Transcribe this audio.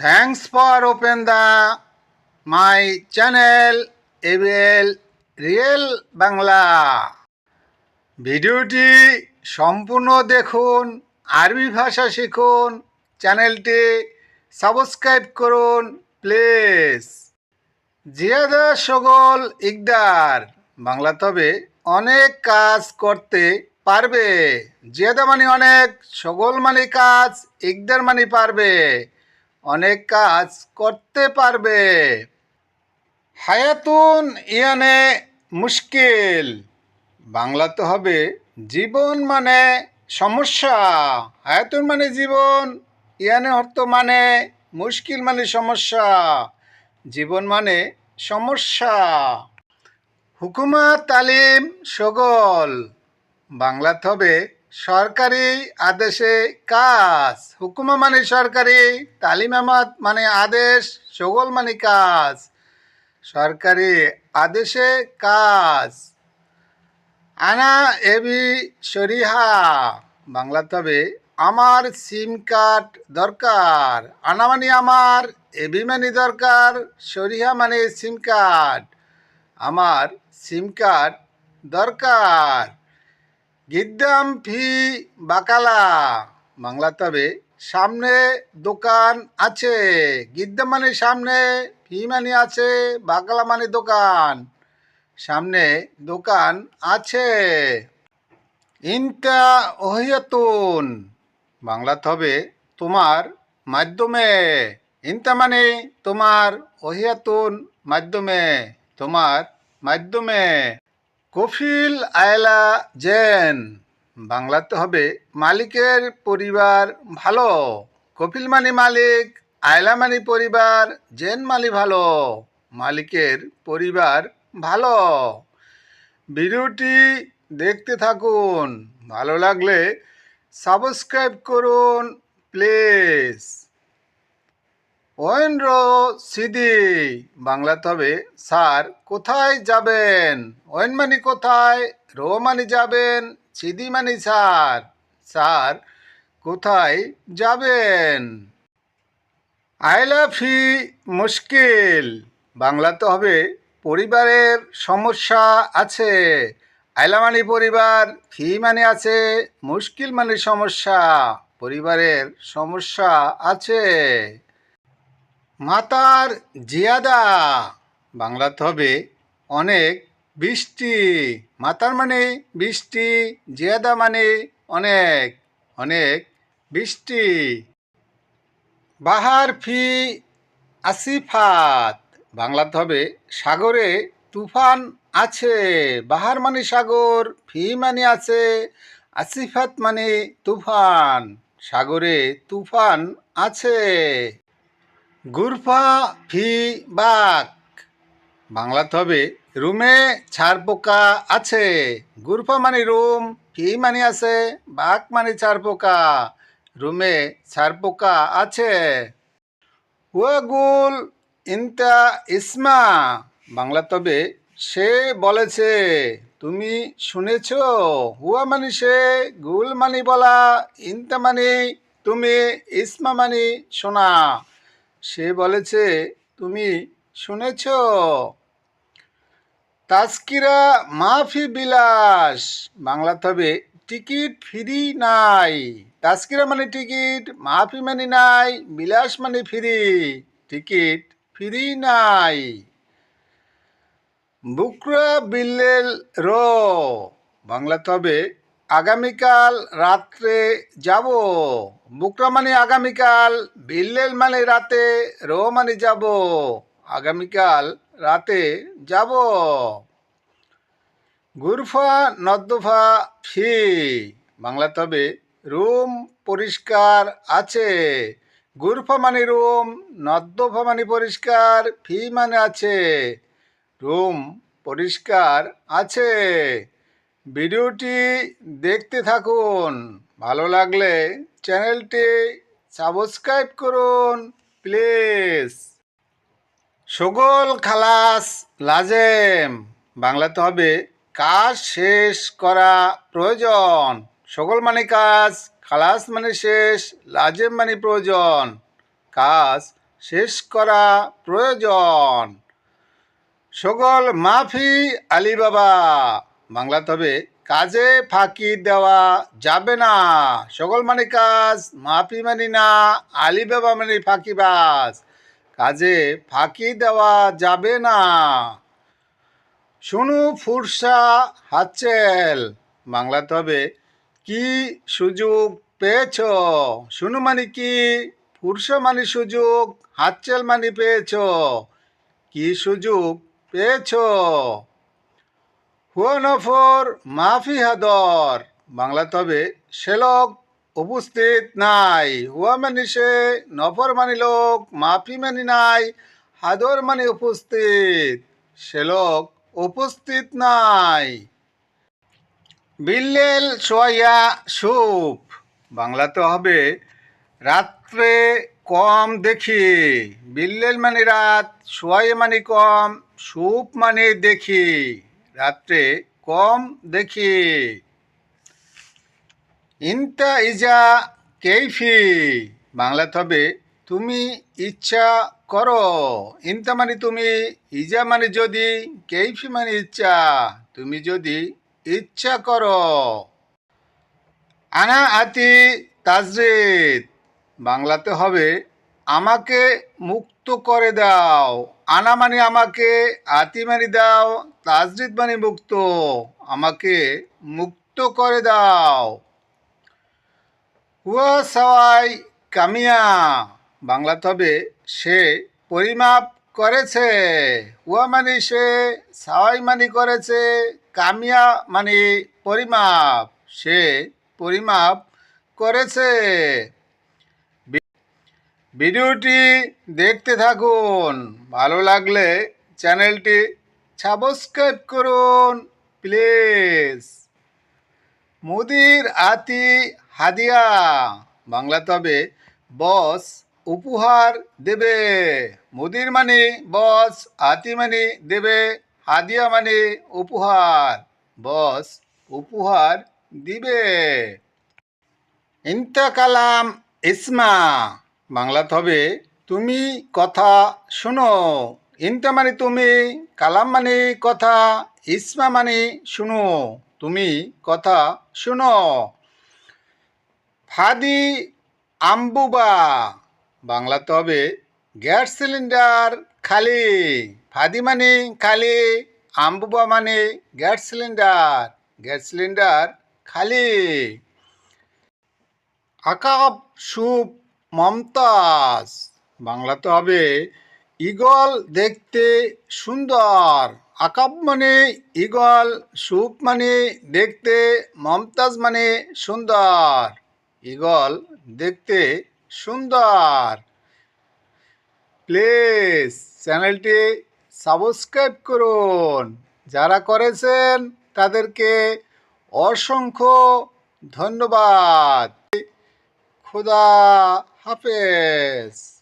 Thanks for open the my channel ABL real Bangla ভিডিওটি সম্পূর্ণ দেখুন, আরবি ভাষা শিখুন চ্যানেলটি সাবস্ক্রাইব করুন প্লিজ জিয়াদা সগল ইকদার, বাংলা তবে অনেক কাজ করতে পারবে। জিয়াদা মানে অনেক, সগল মানে কাজ, ইকদার মানে পারবে। অনেক কাজ করতে পারবে। হায়াতুন ইয়ানে মুশকিল। বাংলাতে হবে জীবন মানে সমস্যা। হায়াতুন মানে জীবন, ইয়ানে অর্থ মানে মুশকিল মানে সমস্যা। জীবন মানে সমস্যা। হুকুমা তালিম সগল। বাংলাতে হবে সরকারি আদেশে কাজ। হুকুমা মানে সরকারি, তালিম আমাদ মানে আদেশ, সগল মানে কাজ। সরকারি আদেশে কাজ। আনা এবি শরিহা। বাংলা তবে আমার সিম কার্ড দরকার। আনা মানে আমার, এবি মানে দরকার, শরিহা মানে সিম কার্ড। আমার সিম কার্ড দরকার। গিদ্দাম ফি বাকালা। বাংলাতে হবে সামনে দোকান আছে। গিদ্দাম মানে সামনে, ফি মানে আছে, বাকালা মানে দোকান। সামনে দোকান আছে। ইনটা ওহিয়াতুন। বাংলাতে হবে তোমার মাধ্যমে। ইনতা মানে তোমার ওহিয়াতুন মাধ্যমে, তোমার মাধ্যমে। কফিল আয়লা জেন। বাংলাতে হবে, মালিকের পরিবার ভালো। কপিল মানে মালিক, আয়লা মানে পরিবার, জেন মানে ভালো। মালিকের পরিবার ভালো। ভিডিওটি দেখতে থাকুন। ভালো লাগলে সাবস্ক্রাইব করুন, প্লিজ। ওয়েন্দ্র সিদি। বাংলাতে হবে স্যার, কোথায় যাবেন? ওয়েন মানি কোথায়? রো মানি যাবেন? সিদি মানি স্যার? স্যার, কোথায় যাবেন? আইলাফি মুশকিল। বাংলাতে হবে পরিবারের সমস্যা আছে। আইলা মানে পরিবার ফি মানে আছে। মুশকিল মানে সমস্যা, পরিবারের সমস্যা আছে। মাতার জিয়াদা। বাংলাতে হবে অনেক বৃষ্টি। মাতার মানে বৃষ্টি, জিয়াদা মানে অনেক অনেক বৃষ্টি। বাহার ফি আসিফাত। বাংলাতে হবে সাগরে তুফান আছে। বাহার মানে সাগর, ফি মানে আছে, আসিফাত মানে তুফান। সাগরে তুফান আছে। গুরফা ফি বাক। বাংলাতে হবে, রুমে ছাড় পোকা আছে। গুরফা মানে রুম, ফি মানে আছে, বাক মানে ছাড় পোকা। রুমে ছাড় পোকা আছে। ওয়াগুল ইন্তা ইসমা। বাংলা তবে সে বলেছে, তুমি শুনেছ? হুয়া মানে সে, গুল মানে বলা, ইন্তা মানে তুমি, ইসমা মানে শোনা। সে বলেছে, তুমি শুনেছ? তাস্কিরা মাফি বিলাস। বাংলা তবে টিকিট ফ্রি নাই। তাস্কিরা মানে টিকিট, মাফি মানে নাই, বিলাস মানে ফ্রি, টিকিট ফ্রি নাই। বুকরা বিল্লেল রো। বাংলা তবে আগামীকাল রাত্রে যাব। বুকরা মানে আগামীকাল, বিল্লেল মানে রাতে রো মানে যাব। আগামীকাল রাতে যাব। গুরফা, নদ্দফা, ফি। বাংলা তবে রুম পরিষ্কার আছে। গুরফা মানে রুম, নদ্দফা মানে পরিষ্কার, ফি মানে আছে। রুম পরিষ্কার আছে। ভিডিওটি দেখতে থাকুন। ভালো লাগলে চ্যানেলটি সাবস্ক্রাইব করুন, প্লিজ। সগোল খালাস লাজেম। বাংলাতে হবে, কাজ শেষ করা প্রয়োজন। সকল মানে কাজ, খালাস মানে শেষ, লাজেম মানে প্রয়োজন। কাজ শেষ করা প্রয়োজন। সগল মাফি আলী বাবা বাংলাতে হবে, কাজে ফাঁকি দেওয়া যাবে না। সকল মানে কাজ, মাফি মানে না, আলী বাবা মানে ফাঁকিবাজ। কাজে ফাঁকি দেওয়া যাবে না। শুনু ফুরসা হাতচেল বাংলাতে হবে, কি সুযোগ পেয়েছ? শুনু মানে কি, ফুরসা মানে সুযোগ হাতচেল মানে পেয়েছ? কি সুযোগ পেয়েছ? হুয়া নফর মাফি হাদর। বাংলাতে হবে সে উপস্থিত নাই। হুয়া মানে সে, নফর মানে লোক, মাফি মানে নাই, হাদর মানে উপস্থিত সে উপস্থিত নাই। বিল্লেল সোয়া সুপ। বাংলাতে হবে রাত্রে কম দেখি। বিল্লেল মানে রাত সোয়াইয়া মানে কম, সুপ মানে দেখি। রাত্রে কম দেখি। ইনতা ইজা কেইফি। বাংলাতে হবে তুমি ইচ্ছা করো। ইনতা মানে তুমি, ইজা মানে যদি, কেইফি মানে ইচ্ছা, তুমি যদি ইচ্ছা করো। আনা আতি তাজরিদ, বাংলাতে হবে আমাকে মুক্ত করে দাও। আনা মানে আমাকে আতি মানে দাও, তাজরিদ মানে মুক্ত, আমাকে মুক্ত করে দাও। হুয়া সওয়াই কামিয়া বাংলাতে হবে সে পরিমাপ করেছে। হুয়া মানে সে, সাওয়াই মানে করেছে, কামিয়া মানে পরিমাপ, সে পরিমাপ করেছে। ভিডিওটি দেখতে থাকুন। ভালো লাগলে চ্যানেলটি সাবস্ক্রাইব করুন, প্লিজ। মুদির আতি হাদিয়া। বাংলা তবে বস উপহার দেবে। মুদির মানে বস, আতি মানে দেবে, হাদিয়া মানে উপহার, বস উপহার দিবে। ইন্তা কালাম ইসমা। বাংলাতে হবে, তুমি কথা শোনো। ইন্তা মানে তুমি, কালাম মানে কথা, ইসমা মানে শুনো, তুমি কথা শুনো। ফাদি আম্বুবা, বাংলাতে হবে গ্যাস সিলিন্ডার খালি। ফাদি মানে খালি, আম্বুবা মানে গ্যাস সিলিন্ডার গ্যাস সিলিন্ডার খালি। আকাব, সুপ মমতাজ। বাংলাতে হবে ইগল দেখতে সুন্দর, আকাব মানে ইগল সুপ মানে দেখতে, মমতাজ মানে সুন্দর ইগল দেখতে সুন্দর। প্লিজ চ্যানেলটি সাবস্ক্রাইব করুন। যারা করেছেন তাদেরকে অসংখ্য ধন্যবাদ। খুদা হাফেজ।